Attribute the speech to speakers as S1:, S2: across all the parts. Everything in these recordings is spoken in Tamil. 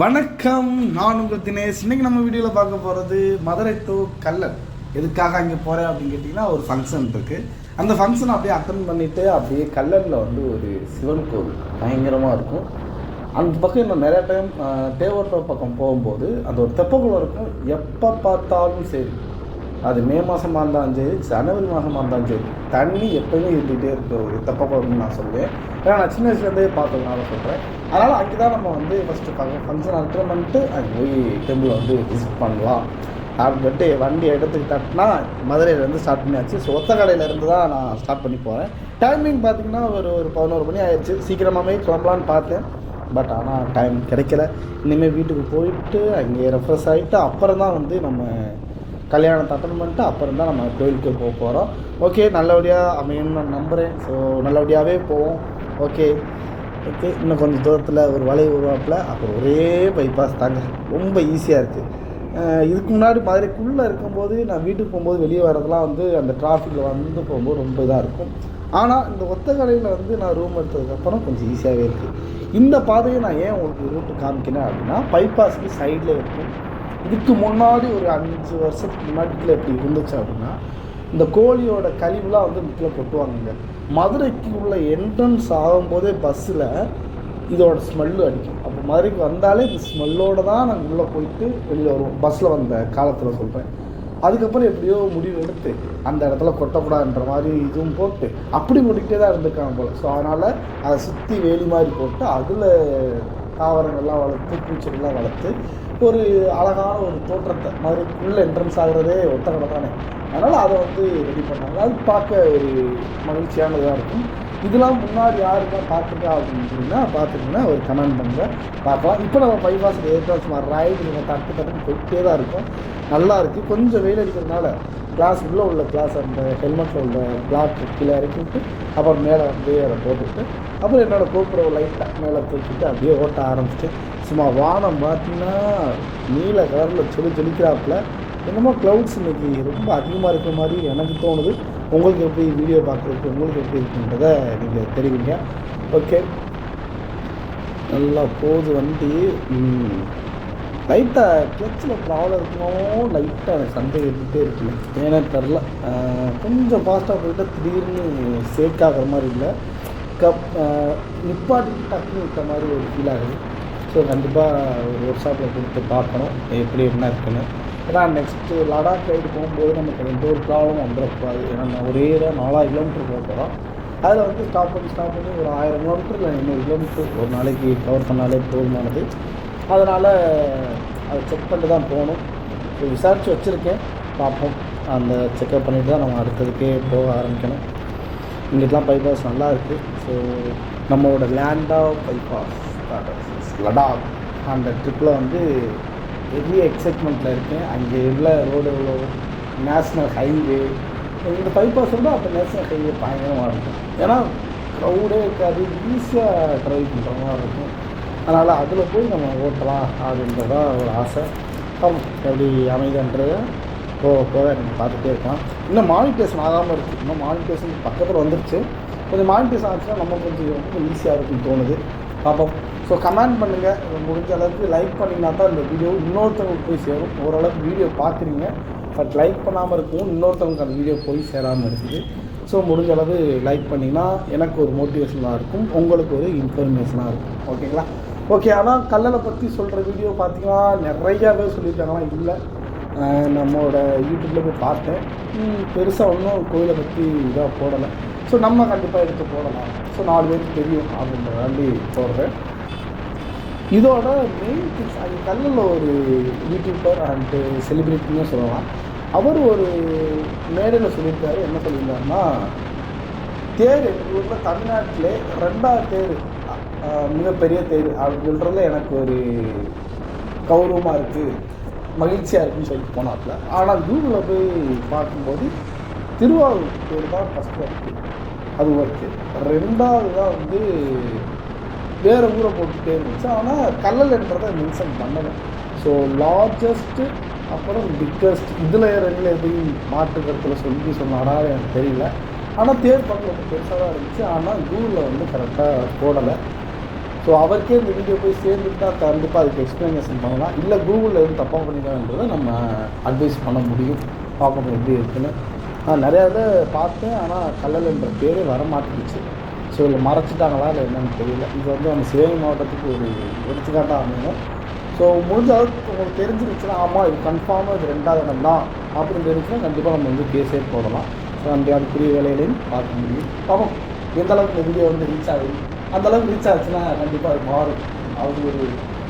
S1: வணக்கம். நான் உங்கள் தினேஷ். இன்னைக்கு நம்ம வீடியோவில் பார்க்க போகிறது மதுரை டு கல்லல். எதுக்காக அங்கே போகிறேன் அப்படின்னு கேட்டிங்கன்னா ஒரு ஃபங்க்ஷன் இருக்குது அந்த ஃபங்க்ஷன் அப்படியே அட்டன் பண்ணிவிட்டு அப்படியே கல்லலில் வந்து ஒரு சிவன் கோவில். பயங்கரமாக இருக்கும். அந்த பக்கம் இன்னும் நிறையா டைம் தேவட்டோ பக்கம் போகும்போது அந்த ஒரு தெப்பக்குளம் இருக்கும். எப்போ பார்த்தாலும் சரி. அது மே மாதமாக இருந்தாலும் சரி ஜனவரி மாதமாக இருந்தாலும் சரி தண்ணி எப்போயுமே இருந்துகிட்டே இருக்கு. ஒரு தெப்பக்குளம்னு நான் சொல்லுவேன் ஏன்னா நான் சின்ன வயசுலேருந்தே பார்த்ததுனால சொல்கிறேன் அதனால் அங்கே தான் நம்ம வந்து ஃபஸ்ட்டு ஃபங்க்ஷன் அட்டன் பண்ணிட்டு அங்கே போய் டெம்பிளை வந்து விசிட் பண்ணலாம். அப்படின்ட்டு வண்டி இடத்துக்கு மதுரையிலேருந்து ஸ்டார்ட் பண்ணியாச்சு. ஸோ ஒத்த கடையிலேருந்து தான் நான் ஸ்டார்ட் பண்ணி போகிறேன் டைமிங் பார்த்தீங்கன்னா ஒரு ஒரு பதினோரு மணி ஆயிடுச்சு சீக்கிரமாகவே கிளம்பலான்னு பார்த்தேன். பட் ஆனால் டைம் கிடைக்கல. இனிமேல் வீட்டுக்கு போயிட்டு அங்கே ரெஃப்ரெஷ் ஆகிட்டு அப்புறம் தான் வந்து நம்ம கல்யாணத்தை அட்டன் பண்ணிட்டு அப்புறம் தான் நம்ம கோயிலுக்கு போக போகிறோம் ஓகே நல்லபடியாக அமையணும்னு நான் நம்புகிறேன் ஸோ நல்லபடியாகவே போவோம். ஓகே ஓகே இன்னும் கொஞ்சம் தூரத்தில் ஒரு வலை உருவாப்பில் அப்புறம் ஒரே பைபாஸ் தாங்க. ரொம்ப ஈஸியாக இருக்குது இதுக்கு முன்னாடி மதுரைக்குள்ளே இருக்கும்போது நான் வீட்டுக்கு போகும்போது வெளியே வரதெல்லாம் வந்து அந்த டிராஃபிக்கில் வந்து போகும்போது ரொம்ப இதாக இருக்கும். ஆனால் இந்த ஒத்த கடையில் வந்து நான் ரூம் எடுத்ததுக்கப்புறம் கொஞ்சம் ஈஸியாகவே இருக்குது இந்த பாதையை நான் ஏன் உங்களுக்கு ரூட்டு காமிக்கிறேன் அப்படின்னா பைபாஸ்க்கு சைடில் இருக்கும். இதுக்கு முன்னாடி ஒரு அஞ்சு வருஷத்துக்கு முன்னாடி எப்படி இருந்துச்சு அப்படின்னா இந்த கோழியோட கழிவுலாம் வந்து முக்கில் கொட்டுவாங்க மதுரைக்கு உள்ள என்ட்ரன்ஸ் ஆகும்போதே பஸ்ஸில் இதோட ஸ்மெல்லு அடிக்கும். அப்போ மதுரைக்கு வந்தாலே இந்த ஸ்மெல்லோடு தான் நாங்கள் உள்ளே போயிட்டு வெளியில் வருவோம். பஸ்ஸில் வந்த காலத்தில் சொல்கிறேன் அதுக்கப்புறம் எப்படியோ முடிவு எடுத்து அந்த இடத்துல கொட்டக்கூடாதுன்ற மாதிரி இதுவும் போட்டு அப்படி முடிக்கிட்டே தான் இருந்திருக்காங்க போல். ஸோ அதனால் அதை சுற்றி வேலி மாதிரி போட்டு அதில் தாவரங்கள்லாம் வளர்த்து பூச்செடிலாம் வளர்த்து ஒரு அழகான ஒரு தோற்றத்தை மதுரைக்குள்ளே என்ட்ரன்ஸ் ஆகிறதே ஒத்தகடை தானே. அதனால் அதை வந்து ரெடி பண்ணாங்க. அது பார்க்க ஒரு மகிழ்ச்சியானதாக இருக்கும். இதெல்லாம் முன்னாடி யாருக்கா பார்த்துருக்கா அப்படின்னா பார்த்துருக்கீங்கன்னா ஒரு கமெண்ட் பண்ணுங்கள் பார்க்கலாம். இப்போ நம்ம பைபாஸ் ஏற்றாஸ் சும்மா ரைடு நம்ம தட்டு தட்டுன்னு போயிட்டே தான் இருக்கும். நல்லா இருக்குது கொஞ்சம் வெயில் அடிக்கிறதுனால கிளாஸ் உள்ளே உள்ள கிளாஸ் அந்த ஹெல்மெட்டில் உள்ள பிளாக் கீழே இறக்கிட்டு அப்புறம் மேலே வந்து அதை போட்டுட்டு அப்புறம் என்னோடய கோப்புரம் லைட்டாக மேலே தூக்கிட்டு அப்படியே ஓட்ட ஆரம்பிச்சிட்டு சும்மா வானம் பார்த்தீங்கன்னா நீல கலரில் சொல்லி ஜொலிக்கிறாப்புல. என்னமோ க்ளவுட்ஸ் இன்னைக்கு ரொம்ப அதிகமாக இருக்கிற மாதிரி எனக்கு தோணுது. உங்களுக்கு எப்படி வீடியோ பார்க்குறதுக்கு உங்களுக்கு எப்படி இருக்குன்றதை நீங்கள் தெரிவிங்க. ஓகே நல்லா போகுது வண்டி. லைட்டாக கிளச்சில் ப்ராப்ளம் இருக்கணும் லைட்டாக எனக்கு சந்தேகம் இருந்துகிட்டே இருக்குல்ல ஏன்னா தெரில கொஞ்சம் ஃபாஸ்ட்டாக போயிட்டு திடீர்னு சேக் ஆகிற மாதிரி இல்லை. கப் நிப்பாட்டி டக்குன்னு விட்ட மாதிரி ஒரு ஃபீல் ஆகுது. ஸோ கண்டிப்பாக ஒரு ஒர்க் ஷாப்பில் கொடுத்து பார்க்கணும். எப்படி என்ன இருக்குன்னு. ஏன்னா நெக்ஸ்ட்டு லடாக் ரைடு போகும்போது நமக்கு எந்த ஒரு ப்ராப்ளம் வந்துடக்கூடாது ஏன்னா நான் ஒரே தான் நாலாயிரம் கிலோமீட்டர் போக போகிறோம் அதில் வந்து ஸ்டாப் பண்ணி ஸ்டாப் பண்ணி ஒரு ஆயிரம் கிலோமீட்டர் இல்லை ஐநூறு கிலோமீட்டர் ஒரு நாளைக்கு கவர் பண்ணாலே போதுமானது. அதனால் அதை செக் பண்ணிட்டு தான் போகணும். இப்போ விசாரித்து வச்சுருக்கேன். பார்ப்போம். அந்த செக்கப் பண்ணிவிட்டு தான் நம்ம அடுத்ததுக்கே போக ஆரம்பிக்கணும். இங்கிட்டலாம் பைபாஸ் நல்லா இருக்குது ஸோ நம்மளோட லேண்ட் ஆஃப் பைபாஸ் லடாக் அந்த ட்ரிப்பில் வந்து பெரிய எக்ஸைட்மெண்ட்டில் இருக்கேன். அங்கே உள்ள ரோடு எவ்வளோ நேஷ்னல் ஹைவே இந்த பைபாஸ் வந்து அப்போ நேஷ்னல் ஹைவே பயங்கரமாக இருக்கும். ஏன்னா க்ரௌடே இருக்காது ஈஸியாக ட்ரைவ் பண்ணுற மாதிரி இருக்கும். அதனால் அதில் போய் நம்ம ஓட்டலாம் அப்படின்றதா ஒரு ஆசை. ஆமாம் எப்படி அமைதின்றத? போக போக எனக்கு பார்த்துட்டே இருக்கலாம். இன்னும் மானிட்டேஷன் ஆகாமல் இருக்குது இன்னும் மானிட்டேஷன் பக்கத்தில் வந்துருச்சு. கொஞ்சம் மானிட்டேஷன் ஆச்சுன்னா நம்ம கொஞ்சம் ரொம்ப ஈஸியாக இருக்குன்னு தோணுது. பார்ப்போம். ஸோ கமெண்ட் பண்ணுங்கள் முடிஞ்ச அளவுக்கு லைக் பண்ணிங்கன்னா தான் இந்த வீடியோ இன்னொருத்தவங்களுக்கு போய் சேரும். ஓரளவுக்கு வீடியோ பார்க்குறீங்க. பட் லைக் பண்ணாமல் இருக்கும் இன்னொருத்தவங்களுக்கு அந்த வீடியோ போய் சேராமல் இருக்குது. ஸோ முடிஞ்ச அளவு லைக் பண்ணிங்கன்னா எனக்கு ஒரு மோட்டிவேஷனாக இருக்கும். உங்களுக்கு ஒரு இன்ஃபர்மேஷனாக இருக்கும். ஓகேங்களா ஓகே ஆனால் கல்லலை பற்றி சொல்கிற வீடியோ பார்த்தீங்கன்னா நிறையாவே சொல்லியிருக்காங்களா? இல்லை. நம்மளோட யூடியூப்பில் போய் பார்த்தேன். பெருசாக ஒன்றும் கோயிலை பற்றி இதாக போடலை. ஸோ நம்ம கண்டிப்பாக எடுத்து போடலாம். ஸோ நாலு பேருக்கு தெரியும் அப்படின்ற வேண்டி போடுறேன். இதோட மெயின் திங்ஸ் அங்கே கல்லில் ஒரு யூடியூபர் அண்டு செலிப்ரிட்டின்னு சொல்லலாம். அவர் ஒரு மேடையில் சொல்லியிருக்காரு என்ன சொல்லியிருந்தாருன்னா தேர் எங்கள் ஊரில் தமிழ்நாட்டிலே ரெண்டாவது தேர் மிகப்பெரிய தேர் அப்படின்றதுல எனக்கு ஒரு கௌரவமாக இருக்குது மகிழ்ச்சியாக இருக்குன்னு சொல்லிட்டு போனாப்புல. ஆனால் கூகுளில் போய் பார்க்கும்போது திருவாரூர் தேர் தான் ஃபஸ்ட்டு இருக்குது அது ஓகே ரெண்டாவது தான் வந்து வேறு ஊரை போட்டுகிட்டே இருந்துச்சு. ஆனால் கல்லல்ன்றதை மென்ஷன் பண்ணலை. ஸோ லார்ஜஸ்ட்டு அப்புறம் பிக்கஸ்ட் இதில் ரெண்டில் எதையும் மாற்று கருத்தில் சொல்லி சொன்னாரா எனக்கு தெரியல. ஆனால் தேர் பார்க்க ரொம்ப பெருசாக தான் இருந்துச்சு. ஆனால் கூகுளில் வந்து கரெக்டாக போடலை. ஸோ அவருக்கே இந்த வீடியோ போய் சேர்ந்துட்டு தான் கண்டிப்பாக அதுக்கு எக்ஸ்ப்ளனேஷன் பண்ணலாம். இல்லை கூகுளில் எதுவும் தப்பாக பண்ணிட்டான்றதை நம்ம அட்வைஸ் பண்ண முடியும். பார்க்கணும் எப்படி இருக்குன்னு. நான் நிறையா இதை பார்த்தேன். ஆனால் கல்லல்ன்ற பேரே வர மாட்டேங்குச்சு ஸோ இல்லை மறைச்சிட்டாங்களா இல்லை என்னன்னு தெரியல. இது வந்து நம்ம சிவகங்கை மாவட்டத்துக்கு ஒரு எடுத்துக்காட்டாக அமையும். ஸோ முடிஞ்ச அளவுக்கு உங்களுக்கு தெரிஞ்சிருச்சுன்னா ஆமாம் இது கன்ஃபார்மாக இது ரெண்டாவது இடம் தான் அப்படின்னு தெரிஞ்சுன்னா கண்டிப்பாக நம்ம வந்து கேஸே போடலாம். ஸோ அந்த அதுக்குரிய வேலையிலையும் பார்க்க முடியும். பார்ப்போம். எந்த அளவுக்கு இந்தியா வந்து ரீச் ஆகுது? அந்த அளவுக்கு ரீச் ஆச்சுன்னா கண்டிப்பாக அது மாறும். அது ஒரு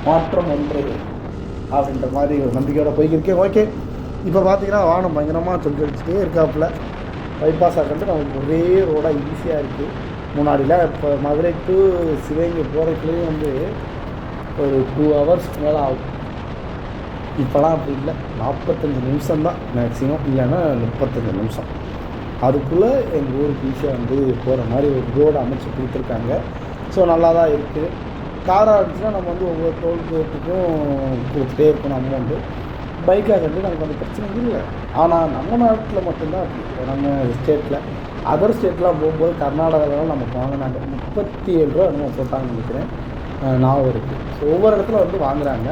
S1: மாற்றம் ஒன்று அப்படின்ற மாதிரி ஒரு நம்பிக்கையோட போய்க்கிருக்கேன் ஓகே இப்போ பார்த்தீங்கன்னா வானம் பயங்கரமாக சொல்லி வச்சுட்டே இருக்காப்புல. பைபாஸ் ஆகிறது நமக்கு ஒரே ரோடாக ஈஸியாக இருக்குது முன்னாடிலாம் இப்போ மதுரை டு சிவகங்கை போகிறதுக்குள்ளேயும் வந்து ஒரு டூ ஹவர்ஸ்க்கு மேலே ஆகும். இப்போலாம் அப்படி இல்லை. நாற்பத்தஞ்சு நிமிஷம் தான் மேக்ஸிமம் இல்லைன்னா முப்பத்தஞ்சு நிமிஷம். அதுக்குள்ளே எங்கள் ஊருக்கு ஈஸியாக வந்து போகிற மாதிரி ஒரு ரோடு அமைச்சு கொடுத்துருக்காங்க. ஸோ நல்லா தான் இருக்குது காராக இருந்துச்சுன்னா நம்ம வந்து ஒவ்வொரு டோல்கேட்டுக்கும் கொடுத்துட்டே இருக்கணும் அமௌண்ட்டு பைக்காக வந்து நமக்கு அந்த பிரச்சனை இல்லை. ஆனால் நம்ம நாட்டில் மட்டும்தான் அப்படி. நம்ம ஸ்டேட்டில் அதர் ஸ்டேட்லாம் போகும்போது கர்நாடகாவில் நமக்கு வாங்கினாங்க. முப்பத்தி ஏழு ரூபா என்னமோ போட்டாங்கன்னு நினைக்கிறேன். அஹ் ஞாபகம் இருக்குது ஸோ ஒவ்வொரு இடத்துல வந்து வாங்குறாங்க.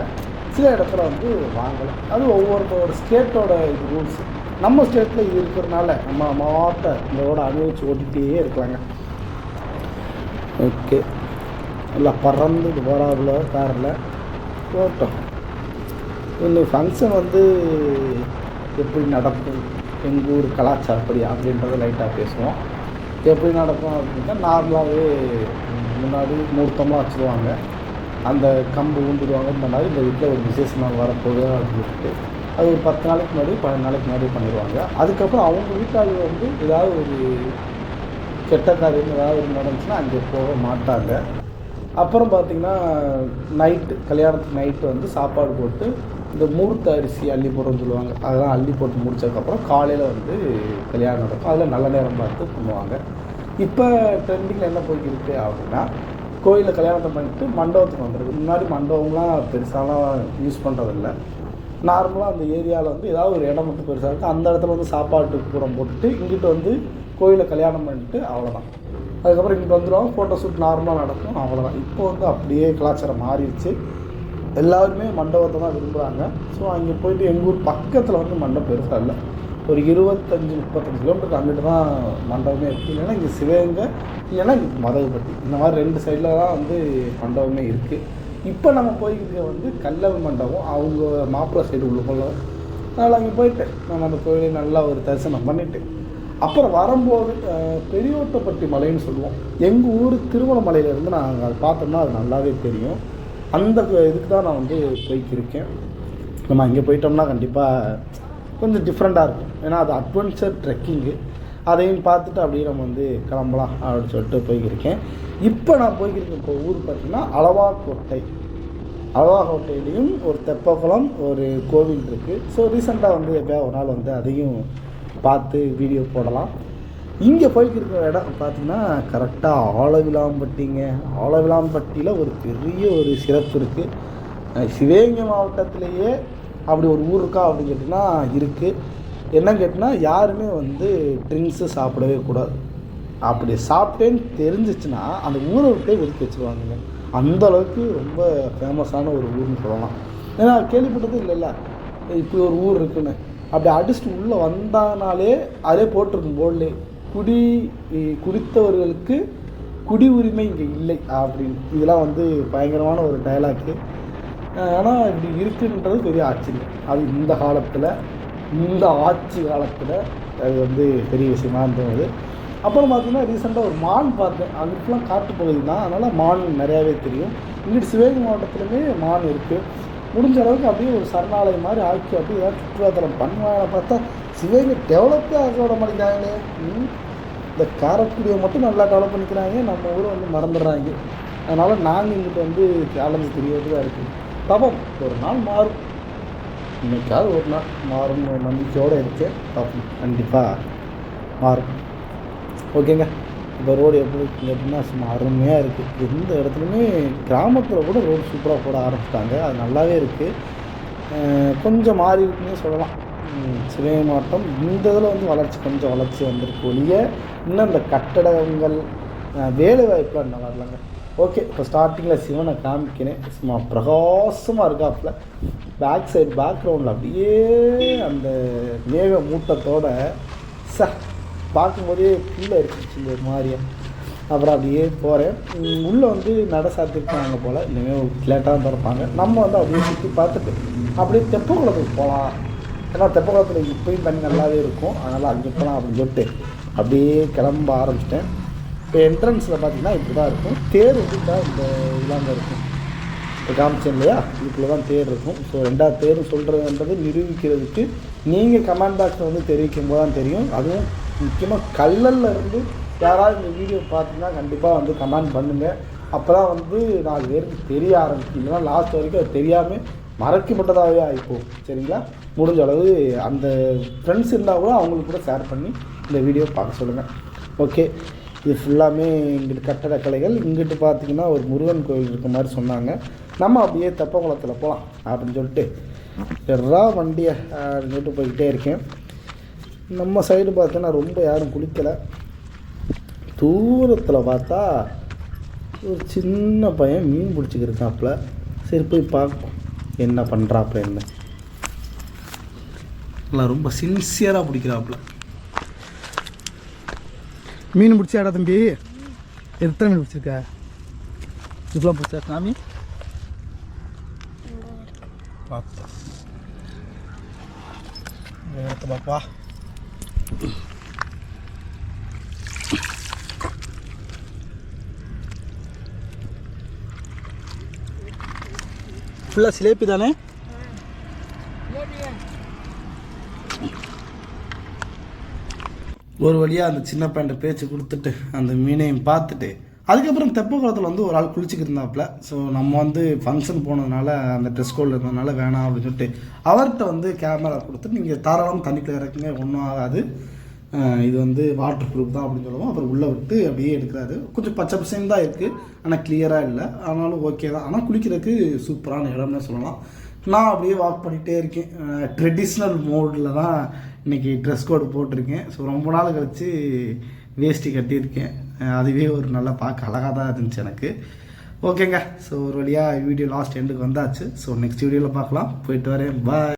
S1: சில இடத்துல வந்து வாங்கலை. அது ஒவ்வொருத்தோட ஸ்டேட்டோட இது ரூல்ஸ் நம்ம ஸ்டேட்டில் இது இருக்கிறதுனால நம்ம மாவட்ட இதோட அனுபவிச்சு ஓட்டிகிட்டே இருக்கலாங்க. ஓகே நல்லா பறந்து போகிறாப்புல காரில். போட்டோம். இன்னும் ஃபங்க்ஷன் வந்து எப்படி நடக்கும்? எங்கள் ஊர் கலாச்சாரப்படி அப்படின்றத லைட்டாக பேசுவோம். எப்படி நடக்கும் அப்படின்னா நார்மலாகவே முன்னாடி முகூர்த்தமாக வச்சுருவாங்க. அந்த கம்பு ஊந்துடுவாங்க இந்த மாதிரி இந்த வீட்டில் ஒரு விசேஷ நாள் வரப்போகுது அப்படின்னு சொல்லிட்டு அது ஒரு பத்து நாளைக்கு முன்னாடி பன்னெண்டு நாளைக்கு முன்னாடி பண்ணிடுவாங்க. அதுக்கப்புறம் அவங்க வீட்டாளர் வந்து ஏதாவது ஒரு கெட்ட காரியம் ஏதாவது ஒரு நடந்துச்சுன்னா அங்கே போக மாட்டாங்க. அப்புறம் பார்த்தீங்கன்னா நைட்டு கல்யாணத்துக்கு நைட்டு வந்து சாப்பாடு போட்டு இந்த மூர்த்த அரிசி அள்ளி போடுறோம்னு சொல்லுவாங்க. அதெல்லாம் அள்ளி போட்டு முடிச்சதுக்கப்புறம் காலையில் வந்து கல்யாணம் நடக்கும். அதில் நல்ல நேரம் பார்த்து பண்ணுவாங்க. இப்போ ட்ரெண்டிங்கில் என்ன போய்க்கு இருக்கு அப்படின்னா கோயிலில் கல்யாணத்தை பண்ணிட்டு மண்டபத்துக்கு வந்துருக்கு. முன்னாடி மண்டபம்லாம் பெருசாலாம் யூஸ் பண்ணுறதில்ல நார்மலாக அந்த ஏரியாவில் வந்து ஏதாவது ஒரு இடம் மட்டும் பெருசாக இருக்குது அந்த இடத்துல வந்து சாப்பாட்டுக்கு கூடம் போட்டுட்டு இங்கிட்டு வந்து கோயிலில் கல்யாணம் பண்ணிட்டு அவ்வளோதான் அதுக்கப்புறம் இங்கிட்டு வந்துடுவாங்க ஃபோட்டோ ஷூட் நார்மலாக நடக்கும். அவ்வளோதான் இப்போ வந்து அப்படியே கலாச்சாரம் மாறிடுச்சு. எல்லாருமே மண்டபத்தை தான் விரும்புகிறாங்க ஸோ அங்கே போயிட்டு எங்கள் ஊர் பக்கத்தில் வந்து மண்டபம் பெருசாக இல்லை. ஒரு இருபத்தஞ்சி முப்பத்தஞ்சு கிலோமீட்டருக்கு அங்கிட்டு தான் மண்டபமே இருக்குது இல்லைன்னா இங்கே சிவகங்கை இல்லைன்னா இங்கே மதகுப்பட்டி. இந்த மாதிரி ரெண்டு சைடில் தான் வந்து மண்டபமே இருக்குது இப்போ நம்ம போய்கிட்டு வந்து கல்லல் மண்டபம் அவங்க மாப்பிள்ளை சைடு உள்ள போல அதனால் அங்கே போயிட்டு நான் அந்த கோயிலை நல்லா ஒரு தரிசனம் பண்ணிவிட்டு அப்புறம் வரும்போது பெரியோட்டப்பட்டி மலைன்னு சொல்லுவோம். எங்கள் ஊர் திருவண்ணாமலையிலேருந்து நாங்கள் அதை பார்த்தோம்னா அது நல்லாவே தெரியும். அந்த இதுக்கு தான் நான் வந்து போய்க்கிருக்கேன். நம்ம அங்கே போயிட்டோம்னா கண்டிப்பாக கொஞ்சம் டிஃப்ரெண்ட்டாக இருக்கும். ஏன்னா அது அட்வென்ச்சர் ட்ரெக்கிங்கு அதையும் பார்த்துட்டு அப்படியே நம்ம வந்து கிளம்பலாம் அப்படின்னு சொல்லிட்டு போய்க்கிருக்கேன். இப்போ நான் போய்க்கிருக்கேன் இப்போ ஊர் பார்த்திங்கன்னா அளவாக்கோட்டை அளவாக்கோட்டையிலையும் ஒரு தெப்பக்குளம் ஒரு கோவில் இருக்குது ஸோ ரீசெண்டாக வந்து எப்போயா ஒரு நாள் வந்து அதையும் பார்த்து வீடியோ போடலாம். இங்கே போய்க்கிருக்கிற இடம் பார்த்திங்கன்னா கரெக்டாக ஆலவிளாம்பட்டிங்க ஆலவிளாம்பட்டியில் ஒரு பெரிய ஒரு சிறப்பு இருக்குது சிவகங்கை மாவட்டத்திலேயே அப்படி ஒரு ஊர் இருக்கா அப்படின்னு கேட்டிங்கன்னா இருக்குது என்ன கேட்டால் யாருமே வந்து ட்ரிங்க்ஸு சாப்பிடவே கூடாது. அப்படி சாப்பிட்டேன்னு தெரிஞ்சிச்சுன்னா அந்த ஊரை விட்டே ஒதுக்கி வச்சுருவாங்க அந்த அளவுக்கு ரொம்ப ஃபேமஸான ஒரு ஊர்னு சொல்லலாம். ஏன்னா கேள்விப்பட்டது இல்லைல்ல. இப்படி ஒரு ஊர் இருக்குன்னு. அப்படி அடிச்சுட்டு உள்ளே வந்தானாலே அதே போட்டிருக்கும் போர்டிலே குடி குடித்தவர்களுக்கு குடி உரிமை இங்கே இல்லை அப்படின்னு. இதெல்லாம் வந்து பயங்கரமான ஒரு டைலாக்கு ஆனால் இப்படி இருக்குன்றது பெரிய ஆச்சரியம். அது இந்த காலத்தில் இந்த ஆட்சி காலத்தில் அது வந்து பெரிய விஷயமா இருந்தது. அப்புறம் பார்த்தீங்கன்னா ரீசெண்டாக ஒரு மான் பார்த்தேன். அதுக்கெலாம் காட்டுப்பகுதி தான். அதனால் மான் நிறையாவே தெரியும். இங்கிட்டு சிவகங்கை மாவட்டத்துலேயுமே மான் இருக்குது முடிஞ்ச அளவுக்கு அப்படியே ஒரு சரணாலயம் மாதிரி ஆக்கி அப்படியே ஏதாவது சுற்றுலாத்தலம் பண்ணுவாங்க பார்த்தா சிவகங்கை டெவலப்பே ஆக மாட்டேங்கிறாங்களே ம். இந்த காரக்குடியை மட்டும் நல்லா டெவலப் பண்ணிக்கிறாங்க. நம்ம ஊரை வந்து மறந்துடுறாங்க. அதனால் நாங்கள் இங்கிட்ட வந்து சேலஞ்சு தெரியாது தான் இருக்குது தபம் ஒரு நாள் மாறும். இன்னைக்காவது ஒரு நாள் மாறும். நம்பிக்கையோடு இருக்கேன். பார்ப்போம் கண்டிப்பாக மாறும். ஓகேங்க. இப்போ ரோடு எப்படி இருக்குது அப்படின்னா சும்மா அருமையாக இருக்குது எந்த இடத்துலையுமே கிராமத்தில் கூட ரோடு சூப்பராக போட ஆரம்பிச்சிட்டாங்க. அது நல்லாவே இருக்குது கொஞ்சம் மாறி இருக்குன்னே சொல்லலாம். ம், மாவட்டம் இந்த இதில் வந்து வளர்ச்சி கொஞ்சம் வளர்ச்சி வந்திருக்கு ஒழிய இன்னும் இந்த கட்டடங்கள் வேலை வாய்ப்பில் இன்னும் வரலங்க. ஓகே இப்போ ஸ்டார்டிங்கில் சிவனை காமிக்கிறேன். சும்மா பிரகாசமாக இருக்காப்புல பேக் சைடு பேக்ரவுண்டில் அப்படியே அந்த மேக மூட்டத்தோட ச பார்க்கும்போதே ஃபுல்லாக இருந்துச்சு இந்த மாதிரியா. அப்புறம் அப்படியே போகிறேன் உள்ளே வந்து நட சாத்திருக்காங்க போல். இனிமேல் லேட்டாக தான் திறப்பாங்க. நம்ம வந்து அப்படியே சுற்றி பார்த்துட்டு அப்படியே தெப்பக்குளத்துக்கு போகலாம் ஏன்னா தெப்பகுளத்தில் இப்போயும் தண்ணி நல்லாவே இருக்கும். அதனால் அங்கே போகலாம் அப்படின்னு சொல்லிட்டு அப்படியே கிளம்ப ஆரம்பிச்சிட்டேன். இப்போ என்ட்ரன்ஸில் பார்த்தீங்கன்னா இப்படி தான் இருக்கும். தேர் வந்து தான் இந்த இதாங்க இருக்கும். இப்போ காமிச்சேன் இல்லையா? இதுக்குள்ளே தான் தேர் இருக்கும். ஸோ ரெண்டாவது தேர் சொல்கிறதுன்றது நிரூபிக்கிறதுக்கு நீங்கள் கமெண்ட் பாக்ஸில் வந்து தெரிவிக்கும் போது தான் தெரியும். அதுவும் முக்கியமாக கல்லல்ல இருந்து யாராவது இந்த வீடியோ பார்த்தீங்கன்னா கண்டிப்பாக வந்து கமெண்ட் பண்ணுங்கள் அப்போ தான் வந்து நாலு பேருக்கு தெரிய ஆரம்பிக்கும். இல்லைன்னா லாஸ்ட் வரைக்கும் அது தெரியாமல் மறக்கப்பட்டதாகவே ஆகிப்போம். சரிங்களா? முடிஞ்ச அளவு அந்த ஃப்ரெண்ட்ஸ் இருந்தால் கூட அவங்களுக்கு கூட ஷேர் பண்ணி இந்த வீடியோ பார்க்க சொல்லுங்கள் ஓகே இது ஃபுல்லாமே இங்கிட்டு கட்டடக்கலைகள் இங்கிட்டு பார்த்தீங்கன்னா ஒரு முருகன் கோயில் இருக்க மாதிரி சொன்னாங்க. நம்ம அப்படியே தெப்பக்குளத்தில் போகலாம் அப்படின்னு சொல்லிட்டு எறா வண்டியை அப்படின்னு சொல்லிட்டு போய்கிட்டே இருக்கேன். நம்ம சைடு பார்த்தோன்னா ரொம்ப யாரும் குளிக்கலை. தூரத்தில் பார்த்தா ஒரு சின்ன பையன் மீன் பிடிச்சிக்கிருக்காப்புல சரி போய் பார்ப்போம். என்ன பண்ணுறாப்புல என்ன. நல்லா ரொம்ப சின்சியராக பிடிக்கிறாப்புல.
S2: மீன் பிடிச்சாடா தம்பி? எத்தனை மீன் பிடிச்சிருக்க? இவ்வளோ பிடிச்சா சாமி
S1: பாப்பா.
S2: ஃபுல்லாக சிலேபி தானே?
S1: ஒரு வழியாக அந்த சின்ன பையன்ட்ட பேச்சு கொடுத்துட்டு அந்த மீனையும் பார்த்துட்டு அதுக்கப்புறம் தெப்பக்குளத்தில் வந்து ஒரு ஆள் குளிச்சுக்கிட்டு இருந்தாப்புல. ஸோ நம்ம வந்து ஃபங்க்ஷன் போனதுனால அந்த ட்ரெஸ் கோடில் இருந்ததுனால வேணாம் அப்படின்னு சொல்லிட்டு அவர்கிட்ட வந்து கேமரா கொடுத்து நீங்கள் தாராளம் தண்ணிக்குள்ள இறக்குங்க ஒன்றும் ஆகாது. இது வந்து வாட்டர் ப்ரூஃப் தான் அப்படின்னு சொல்லுவோம். அப்புறம் உள்ளே விட்டு அப்படியே எடுக்கிறாரு. கொஞ்சம் பச்சை பசங்க தான் இருக்குது ஆனால் கிளியராக இல்லை. ஆனாலும் ஓகே தான். ஆனால் குளிக்கிறதுக்கு சூப்பரான இடம்னு சொல்லலாம். நான் அப்படியே வாக் பண்ணிகிட்டே இருக்கேன். ட்ரெடிஷ்னல் மோடில் தான் இன்றைக்கி ட்ரெஸ் கோடு போட்டிருக்கேன். ஸோ ரொம்ப நாள் கழித்து வேஷ்டி கட்டியிருக்கேன். அதுவே ஒரு நல்ல பார்க்க அழகாக தான் இருந்துச்சு எனக்கு. ஓகேங்க ஸோ ஒரு வழியாக வீடியோ லாஸ்ட் எண்டுக்கு வந்தாச்சு. ஸோ நெக்ஸ்ட் வீடியோவில் பார்க்கலாம். போயிட்டு வரேன். பாய்